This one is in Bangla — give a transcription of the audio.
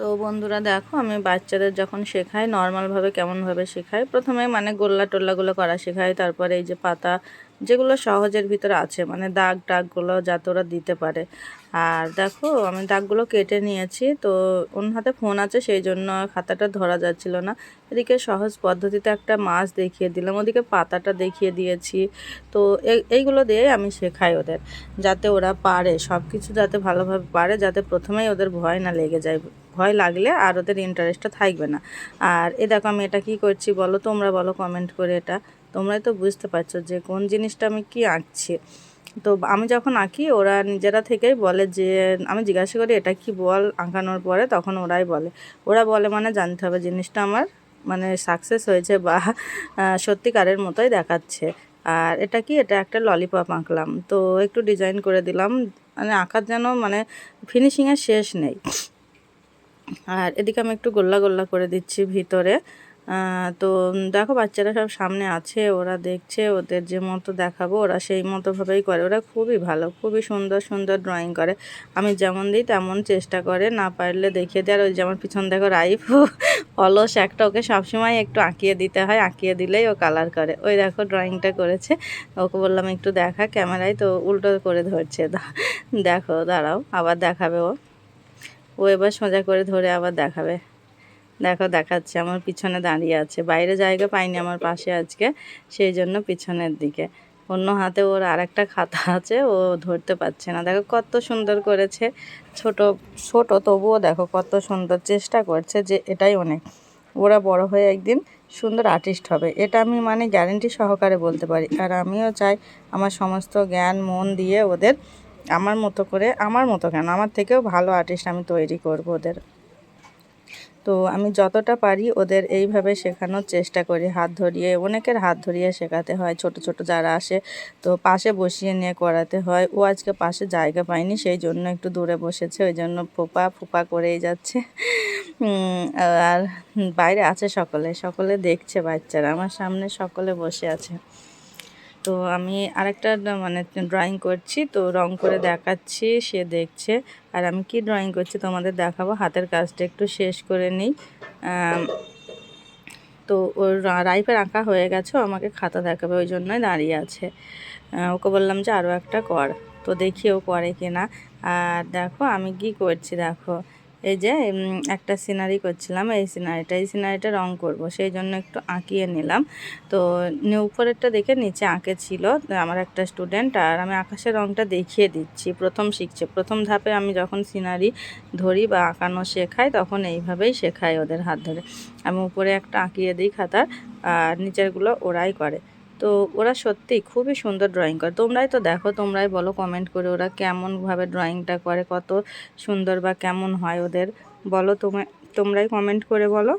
তো বন্ধুরা দেখো, আমি বাচ্চাদের যখন শেখাই, নর্মালভাবে কেমনভাবে শেখাই, প্রথমে মানে গোল্লা টোল্লাগুলো করা শেখাই, তারপরে এই যে পাতা যেগুলো সহজের ভিতরে আছে মানে দাগ টাগগুলো যাতে ওরা দিতে পারে। আর দেখো, আমি দাগগুলো কেটে নিয়েছি, তো অন্য হাতে ফোন আছে, সেই জন্য খাতাটা ধরা যাচ্ছিল না। এদিকে সহজ পদ্ধতিতে একটা মাছ দেখিয়ে দিলাম, ওদিকে পাতাটা দেখিয়ে দিয়েছি। তো এইগুলো দিয়ে আমি শেখাই ওদের, যাতে ওরা পারে সব কিছু যাতে ভালোভাবে পারে, যাতে প্রথমেই ওদের ভয় না লেগে যায়। ভয় লাগলে আর ওদের ইন্টারেস্টটা থাকবে না। আর এ দেখো আমি এটা কি করছি বলো? তোমরা বলো কমেন্ট করে এটা। তোমরাই তো বুঝতে পারছ যে কোন জিনিসটা আমি কি আঁকছি। তো আমি যখন আঁকি, ওরা নিজেরা থেকেই বলে যে, আমি জিজ্ঞাসা করি, এটা কি বল আঁকানোর পরে? তখন ওরাই বলে। ওরা বলে মানে জানতে হবে জিনিসটা আমার মানে সাকসেস হয়েছে বা সত্যিকারের মতোই দেখাচ্ছে। আর এটা কি? এটা একটা ললিপপ আঁকলাম। তো একটু ডিজাইন করে দিলাম। মানে আঁকার যেন মানে ফিনিশিংয়ের শেষ নেই। আর এদিকে আমি একটু গোল্লা গোল্লা করে দিচ্ছি ভিতরে। তো দেখো বাচ্চারা সব সামনে আছে, ওরা দেখছে, ওদের যে মতো দেখাবো, ওরা সেই মতোভাবেই করে। ওরা খুবই ভালো, খুবই সুন্দর সুন্দর ড্রয়িং করে। আমি যেমন দিই তেমন চেষ্টা করে, না পারলে দেখিয়ে দেয়। আর ওই যেমন পিছন দেখো রাইফ অলস একটা, ওকে সবসময় একটু আঁকিয়ে দিতে হয়, আঁকিয়ে দিলেই ও কালার করে। ওই দেখো ড্রয়িংটা করেছে। ওকে বললাম, একটু দেখা ক্যামেরায় তো উল্টো করে ধরছে। দেখো, দাঁড়াও, আবার দেখাবে ও। ও এবার সোজা করে ধরে আবার দেখাবে। দেখো, দেখাচ্ছে, আমার পিছনে দাঁড়িয়ে আছে। বাইরে জায়গা পাইনি আমার পাশে আজকে, সেই জন্য পিছনের দিকে। অন্য হাতে ওর আর একটা খাতা আছে, ও ধরতে পারছে না। দেখো, কত সুন্দর করেছে। ছোট ছোট, তবুও দেখো কত সুন্দর চেষ্টা করছে যে এটাই অনেক। ওরা বড় হয়ে একদিন সুন্দর আর্টিস্ট হবে। এটা আমি মানে গ্যারেন্টি সহকারে বলতে পারি। আর আমিও চাই আমার সমস্ত জ্ঞান, মন দিয়ে ওদের আমার মতো করে, আমার মতো কেন? আমার থেকেও ভালো আর্টিস্ট আমি তৈরি করব ওদের। তো আমি যতটা পারি ওদের এইভাবে শেখানোর চেষ্টা করি, হাত ধরিয়ে, অনেকের হাত ধরিয়ে শেখাতে হয়, ছোট ছোট যারা আসে তো পাশে বসিয়ে নিয়ে করাতে হয়। ও আজকে পাশে জায়গা পায়নি, সেই জন্য একটু দূরে বসেছে, ওই জন্য ফোপা ফোপা করেই যাচ্ছে। আর বাইরে আছে সকলে সকলে দেখছে বাচ্চারা, আমার সামনে সকলে বসে আছে। তো আমি আরেকটা মানে ড্রয়িং করছি, তো রং করে দেখাচ্ছি, সে দেখছে। আর আমি কি ড্রয়িং করছি তোমাদের দেখাবো, হাতের কাজটা একটু শেষ করে নিই। তো ওর রাইফের আঁকা হয়ে গেছে আমাকে খাতা দেখাবে, ওই জন্যই দাঁড়িয়ে আছে। ওকে বললাম যে আরও একটা কর, তো দেখি ও করে কিনা। আর দেখো, আমি কি করছি, দেখো। এই যে একটা সিনারি করছিলাম, এই সিনারিটা এই সিনারিটা রং করব, সেই জন্য একটু আঁকিয়ে নিলাম। তো উপরেরটা দেখে নিচে আঁকে ছিল, আমার একটা স্টুডেন্ট আর আমি আকাশের রংটা দেখিয়ে দিচ্ছি, প্রথম শিখছে। প্রথম ধাপে আমি যখন সিনারি ধরি বা আঁকানো শেখাই, তখন এইভাবেই শেখাই ওদের হাত ধরে। আমি উপরে একটা আঁকিয়ে দিই খাতার, আর নিচেরগুলো ওরাই করে। তো ওরা সত্যিই খুবই সুন্দর ড্রয়িং করে। তোমরাই তো দেখো, তোমরাই বলো কমেন্ট করে ওরা কেমনভাবে ড্রয়িংটা করে, কত সুন্দর বা কেমন হয় ওদের। বলো তোমরা তোমরাই কমেন্ট করে বলো।